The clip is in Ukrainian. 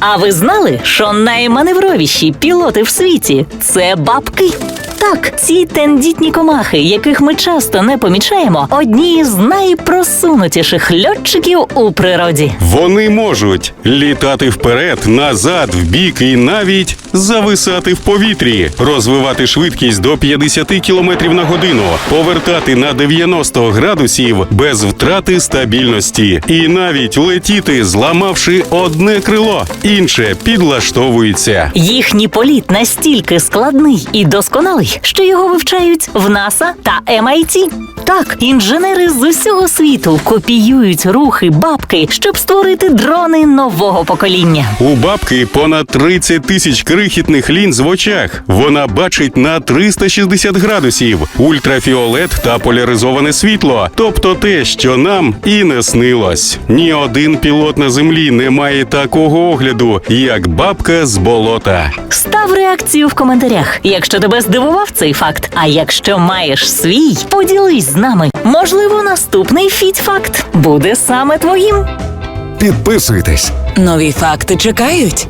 А ви знали, що найманевровіші пілоти в світі це бабки? Так, ці тендітні комахи, яких ми часто не помічаємо, одні з найпросунутіших льотчиків у природі. Вони можуть літати вперед, назад, вбік і навіть зависати в повітрі, розвивати швидкість до 50 км на годину, повертати на 90 градусів без втрати стабільності, і навіть летіти, зламавши одне крило, інше підлаштовується. Їхній політ настільки складний і досконалий, що його вивчають в НАСА та MIT. Так, інженери з усього світу копіюють рухи бабки, щоб створити дрони нового покоління. У бабки понад 30 тисяч крихітних лінз в очах. Вона бачить на 360 градусів, ультрафіолет та поляризоване світло, тобто те, що нам і не снилось. Ні один пілот на землі не має такого огляду, як бабка з болота. Став реакцію в коментарях, якщо тебе здивував цей факт. А якщо маєш свій, поділись з нами. Можливо, наступний фітфакт буде саме твоїм. Підписуйтесь. Нові факти чекають.